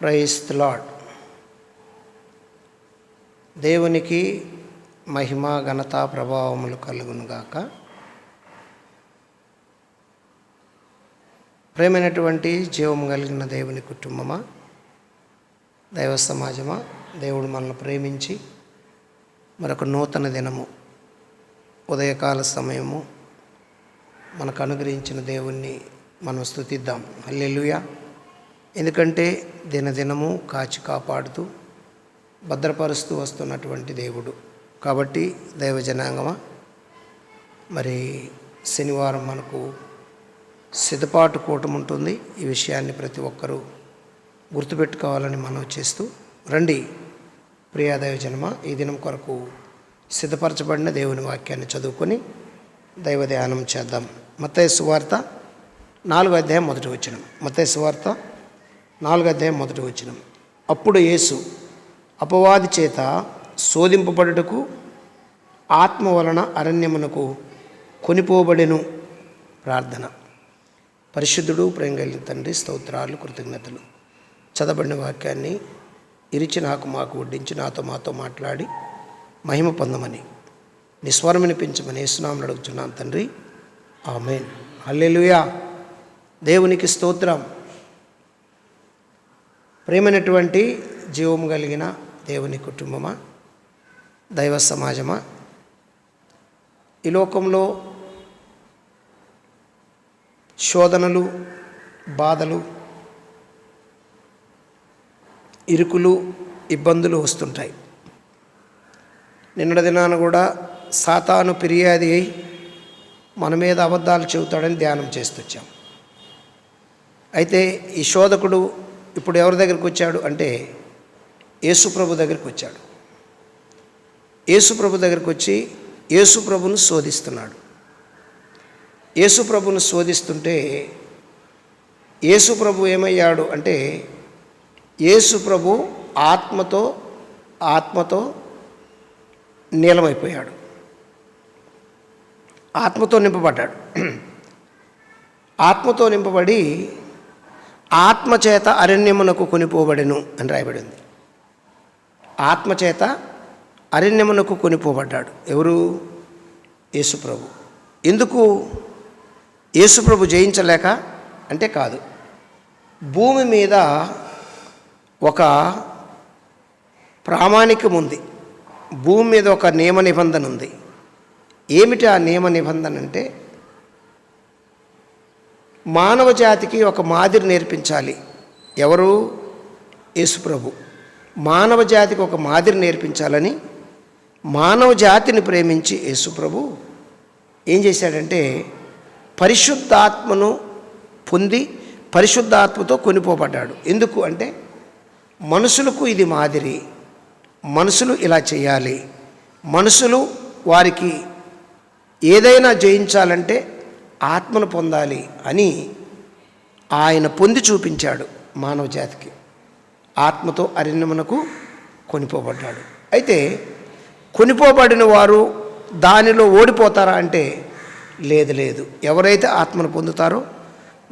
Price lord దేవునికి మహిమ ఘనత ప్రభావములు కలుగునుగాక ప్రేమైనటువంటి జీవం కలిగిన దేవుని కుటుంబమా దైవ సమాజమా దేవుడు మనల్ని ప్రేమించి మరొక నూతన దినము ఉదయకాల సమయము మనకు అనుగ్రహించిన దేవుణ్ణి మనం స్థుతిద్దాం హల్లెలూయా ఎందుకంటే దినదినము కాచి కాపాడుతూ భద్రపరుస్తూ వస్తున్నటువంటి దేవుడు. కాబట్టి దైవజనాంగమా మరి శనివారం మనకు సిద్ధపాటు కూటం ఉంటుంది. ఈ విషయాన్ని ప్రతి ఒక్కరూ గుర్తుపెట్టుకోవాలని మనం చేస్తూ రండి. ప్రియా దైవ ఈ దినం కొరకు సిద్ధపరచబడిన దేవుని వాక్యాన్ని చదువుకొని దైవ ధ్యానం చేద్దాం. మత్తయ్య సువార్త నాలుగు అధ్యాయం మొదటి వచ్చినం మత్తయ్య సువార్త నాలుగు అధ్యాయం మొదటి వచ్చినం అప్పుడు యేసు అపవాది చేత శోధింపబడుటకు ఆత్మ వలన అరణ్యమునకు కొనిపోబడెను ప్రార్థన. పరిశుద్ధుడు ప్రేంగలి తండ్రి స్తోత్రాలు కృతజ్ఞతలు. చదవబడిన వాక్యాన్ని ఇరిచి నాకు మాకు వడ్డించి నాతో మాతో మాట్లాడి మహిమ పొందమని నిస్వరం వినిపించమని యేసునామని అడుగుతున్నాను తండ్రి. ఆమెన్. అల్లెలుయా దేవునికి స్తోత్రం. ప్రేమైనటువంటి జీవము కలిగిన దేవుని కుటుంబమా? దైవ సమాజమా? ఈ లోకంలో శోధనలు బాధలు ఇరుకులు ఇబ్బందులు వస్తుంటాయి. నిన్నటి దినాన కూడా సాతాను ఫిర్యాది అయి మన మీద అబద్ధాలు చెబుతాడని ధ్యానం చేస్తొచ్చాం. అయితే ఈ శోధకుడు ఇప్పుడు ఎవరి దగ్గరికి వచ్చాడు అంటే యేసుప్రభు దగ్గరికి వచ్చాడు. యేసుప్రభు దగ్గరికి వచ్చి యేసుప్రభును శోధిస్తున్నాడు. యేసుప్రభును శోధిస్తుంటే యేసుప్రభు ఏమయ్యాడు అంటే యేసుప్రభు ఆత్మతో ఆత్మతో నీలమైపోయాడు. ఆత్మతో నింపబడ్డాడు. ఆత్మతో నింపబడి ఆత్మచేత అరణ్యమునకు కొనిపోబడెను అని రాయబడింది. ఆత్మచేత అరణ్యమునకు కొనిపోబడ్డాడు. ఎవరు? యేసుప్రభు ఎందుకు యేసుప్రభు జయించలేక? అంటే కాదు. భూమి మీద ఒక ప్రామాణికం ఉంది. భూమి మీద ఒక నియమ నిబంధన ఉంది. ఏమిటి ఆ నియమ నిబంధన అంటే మానవ జాతికి ఒక మాదిరి నేర్పించాలి. ఎవరు? యేసుప్రభు. మానవ జాతికి ఒక మాదిరి నేర్పించాలని మానవ జాతిని ప్రేమించి యేసుప్రభు ఏం చేశాడంటే పరిశుద్ధాత్మను పొంది పరిశుద్ధాత్మతో కొనిపోబడ్డాడు. ఎందుకు అంటే మనుషులకు ఇది మాదిరి. మనుషులు ఇలా చేయాలి. మనుషులు వారికి ఏదైనా జయించాలంటే ఆత్మను పొందాలి అని ఆయన పొంది చూపించాడు మానవ జాతికి. ఆత్మతో అరణ్యమునకు కొనిపోబడ్డాడు. అయితే కొనిపోబడిన వారు దానిలో ఓడిపోతారా అంటే లేదు లేదు. ఎవరైతే ఆత్మను పొందుతారో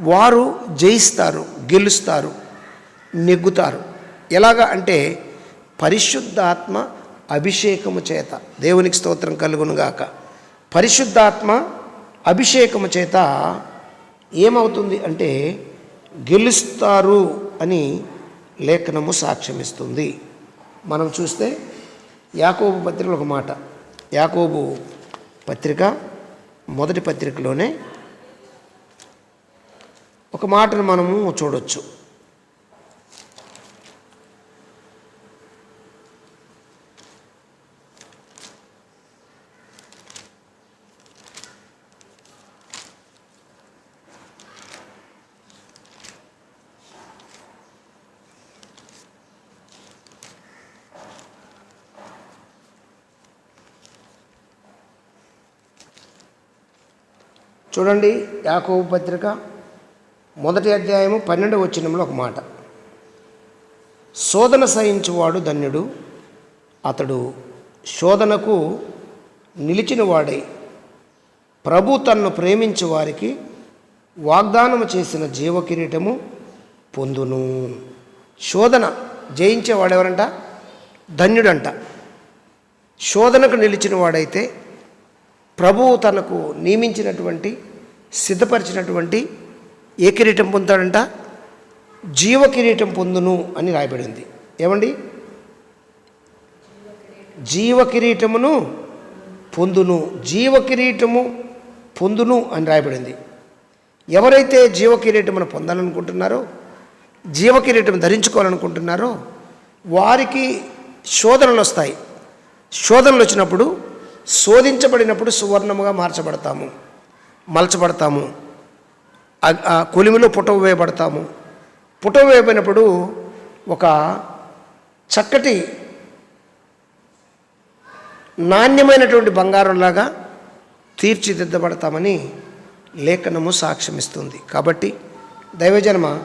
వారు జయిస్తారు గెలుస్తారు నెగ్గుతారు. ఎలాగా అంటే పరిశుద్ధాత్మ అభిషేకము చేత. దేవునికి స్తోత్రం కలుగునుగాక. పరిశుద్ధాత్మ అభిషేకము చేత ఏమవుతుంది అంటే గెలుస్తారు అని లేఖనము సాక్ష్యమిస్తుంది. మనం చూస్తే యాకోబు పత్రికలో ఒక మాట. యాకోబు పత్రిక మొదటి పత్రికలోనే ఒక మాటను మనము చూడొచ్చు. చూడండి యాకోబు పత్రిక మొదటి అధ్యాయము పన్నెండు వచ్చినంలో ఒక మాట. శోధన సహించువాడు ధన్యుడు అతడు శోధనకు నిలిచిన వాడై ప్రభు తన్ను ప్రేమించు వారికి వాగ్దానము చేసిన జీవకిరీటము పొందును. శోధన జయించేవాడెవరంట? ధన్యుడంట. శోధనకు నిలిచిన వాడైతే ప్రభువు తనకు నియమించినటువంటి సిద్ధపరిచినటువంటి ఏ కిరీటం పొందుతాడంట. జీవ కిరీటం పొందును అని రాయబడింది. ఏమండి? జీవ కిరీటమును పొందును జీవ కిరీటము పొందును అని రాయబడింది. ఎవరైతే జీవ కిరీటమును పొందాలనుకుంటున్నారో జీవ కిరీటం ధరించుకోవాలనుకుంటున్నారో వారికి శోధనలు వస్తాయి. శోధనలు వచ్చినప్పుడు శోధించబడినప్పుడు సువర్ణముగా మార్చబడతాము మలచబడతాము. ఆ- కొలిమిలో పుటవ వేయబడతాము. పుటవ వేయబడినప్పుడు ఒక చక్కటి నాణ్యమైనటువంటి బంగారంలాగా తీర్చిదిద్దబడతామని లేఖనము సాక్ష్యమిస్తుంది. కాబట్టి దైవజన్మ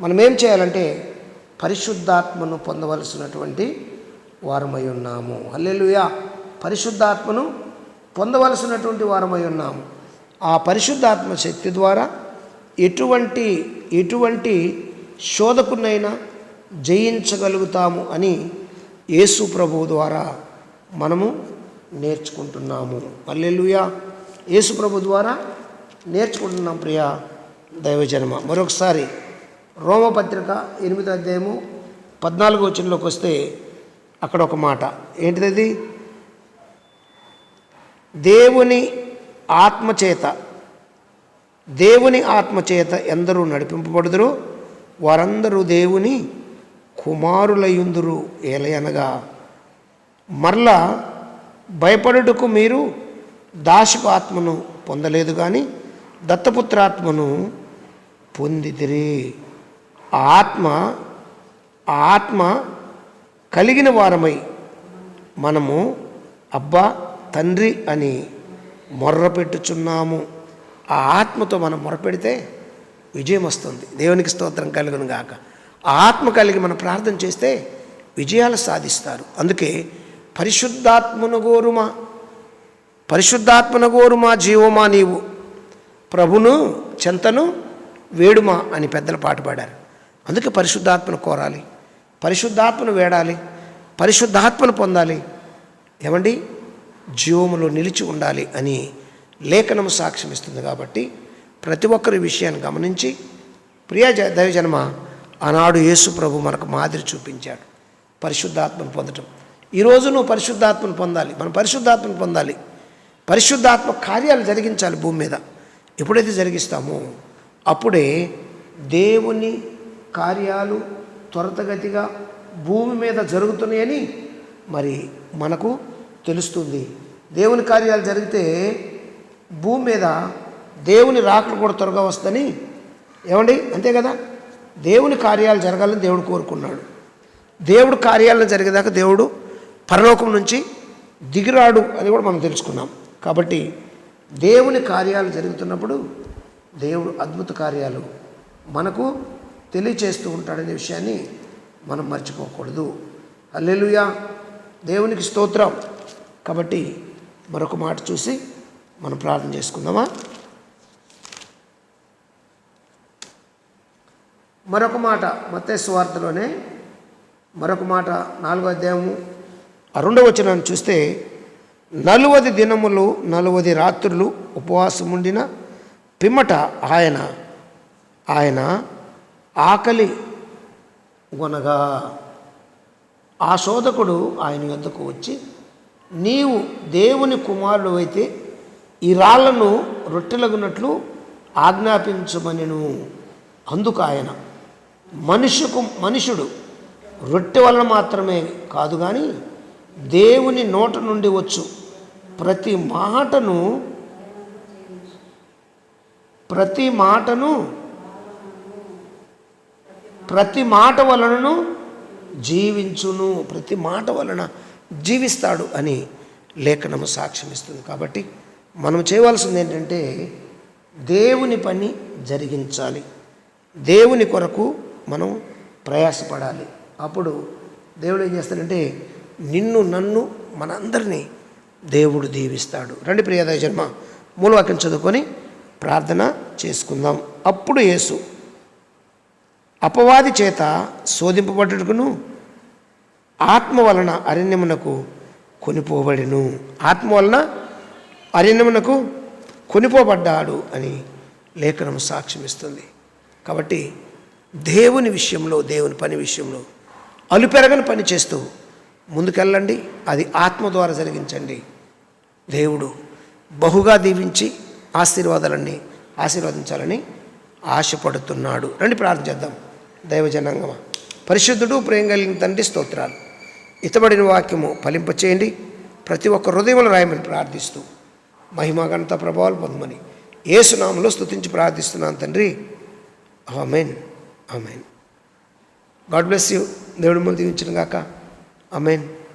మనం ఏం చేయాలంటే పరిశుద్ధాత్మను పొందవలసినటువంటి వారమై ఉన్నాము. అల్లెలుయా పరిశుద్ధాత్మను పొందవలసినటువంటి వారమై ఉన్నాము. ఆ పరిశుద్ధాత్మ శక్తి ద్వారా ఎటువంటి ఎటువంటి శోధకునైనా జయించగలుగుతాము అని యేసు ప్రభువు ద్వారా మనము నేర్చుకుంటున్నాము. పల్లెలుయా యేసు ప్రభు ద్వారా నేర్చుకుంటున్నాం ప్రియ దైవజన్మ. మరొకసారి రోమపత్రిక ఎనిమిదో అధ్యాయము పద్నాలుగో వచనంలోకి వస్తే అక్కడ ఒక మాట. ఏంటిది దేవుని ఆత్మచేత దేవుని ఆత్మచేత ఎందరూ నడిపింపబడుదురు. వారందరూ దేవుని కుమారులయుందురు ఏలయనగా మరలా భయపడుటకు మీరు దాశపు పొందలేదు కానీ దత్తపుత్రాత్మను పొందితిరి. ఆత్మ ఆత్మ కలిగిన వారమై మనము అబ్బా తండ్రి అని మొర్రపెట్టుచున్నాము ఆ ఆత్మతో మనం మొరపెడితే విజయం వస్తుంది. దేవునికి స్తోత్రం కలుగును గాక. ఆ ఆత్మ కలిగి మనం ప్రార్థన చేస్తే విజయాలు సాధిస్తారు. అందుకే పరిశుద్ధాత్మను గోరుమా పరిశుద్ధాత్మన గోరుమా జీవమా నీవు. ప్రభును చెంతను వేడుమా అని పెద్దలు పాట పాడారు. అందుకే పరిశుద్ధాత్మను కోరాలి. పరిశుద్ధాత్మను వేడాలి. పరిశుద్ధాత్మను పొందాలి. ఏమండి? జీవములో నిలిచి ఉండాలి అని లేఖనము సాక్ష్యం ఇస్తుంది కాబట్టి ప్రతి ఒక్కరి విషయాన్ని గమనించి ప్రియ జ- దైవజన్మ ఆనాడు యేసు ప్రభు మనకు మాదిరి చూపించాడు. పరిశుద్ధాత్మను పొందటం. ఈరోజు నువ్వు పరిశుద్ధాత్మను పొందాలి. మనం పరిశుద్ధాత్మను పొందాలి. పరిశుద్ధాత్మ కార్యాలు జరిగించాలి భూమి మీద. ఎప్పుడైతే జరిగిస్తామో అప్పుడే దేవుని కార్యాలు త్వరతగతిగా భూమి మీద జరుగుతున్నాయని మరి మనకు తెలుస్తుంది. దేవుని కార్యాలు జరిగితే భూమి మీద దేవుని రాకలు కూడా త్వరగా వస్తుందని. ఏమండి? అంతే కదా? దేవుని కార్యాలు జరగాలని దేవుడు కోరుకున్నాడు. దేవుడు కార్యాలను జరిగేదాకా దేవుడు పరలోకం నుంచి దిగిరాడు అని కూడా మనం తెలుసుకున్నాం. కాబట్టి దేవుని కార్యాలు జరుగుతున్నప్పుడు దేవుడు అద్భుత కార్యాలు మనకు తెలియచేస్తూ ఉంటాడనే విషయాన్ని మనం మర్చిపోకూడదు. అల్లెలుయా దేవునికి స్తోత్రం. కాబట్టి మరొక మాట చూసి మనం ప్రార్థన చేసుకుందామా? మరొక మాట మత్తయి మరొక మాట నాలుగో అధ్యాయము ఆ రెండవ వచనాన్ని చూస్తే నలువది దినములు నలువది రాత్రులు ఉపవాసం ఉండిన పిమ్మట ఆయన ఆయన ఆకలి కొనగా ఆ శోధకుడు ఆయన వద్దకు వచ్చి నీవు దేవుని కుమారుడు అయితే ఈ రాళ్ళను రొట్టెలగునట్లు ఆజ్ఞాపించమనిను. అందుకు ఆయన మనుషుకు మనుషుడు రొట్టె వలన మాత్రమే కాదు కానీ దేవుని నోట నుండి వచ్చు. ప్రతి మాటను ప్రతి మాటను ప్రతి మాట వలనను జీవించును. ప్రతి మాట వలన జీవిస్తాడు అని లేఖనము సాక్ష్యం ఇస్తుంది కాబట్టి మనం చేయవలసింది ఏంటంటే దేవుని పని జరిగించాలి. దేవుని కొరకు మనం ప్రయాసపడాలి. అప్పుడు దేవుడు ఏం చేస్తాడంటే నిన్ను నన్ను మనందరినీ దేవుడు దీవిస్తాడు. రండి ప్రియాద జన్మ మూలవాక్యం చదువుకొని ప్రార్థన చేసుకుందాం. అప్పుడు యేసు అపవాది చేత శోధింపబడ్డకును ఆత్మ వలన అరణ్యమునకు కొనిపోబడిను. ఆత్మ వలన అరణ్యమునకు కొనిపోబడ్డాడు అని లేఖనం సాక్ష్యం ఇస్తుంది కాబట్టి దేవుని విషయంలో దేవుని పని విషయంలో అలుపెరగని పని చేస్తూ ముందుకెళ్ళండి. అది ఆత్మ ద్వారా జరిగించండి. దేవుడు బహుగా దీవించి ఆశీర్వాదాలన్నీ ఆశీర్వదించాలని ఆశపడుతున్నాడు. రండి ప్రార్థన చేద్దాం. దైవజనాంగమా. పరిశుద్ధుడు ప్రేమ కలిగిన తండ్రి స్తోత్రాలు. ఇతబడిన వాక్యము ఫలింపచేయండి. ప్రతి ఒక్క హృదయంలో రాయమని ప్రార్థిస్తూ మహిమాగణత ప్రభావాలు పొందమని ఏసునామంలో స్తుతించి ప్రార్థిస్తున్నాను తండ్రి. Amen. Amen. God bless you. దేవుడి ముందు దీవించిన గాక. ఆమెన్.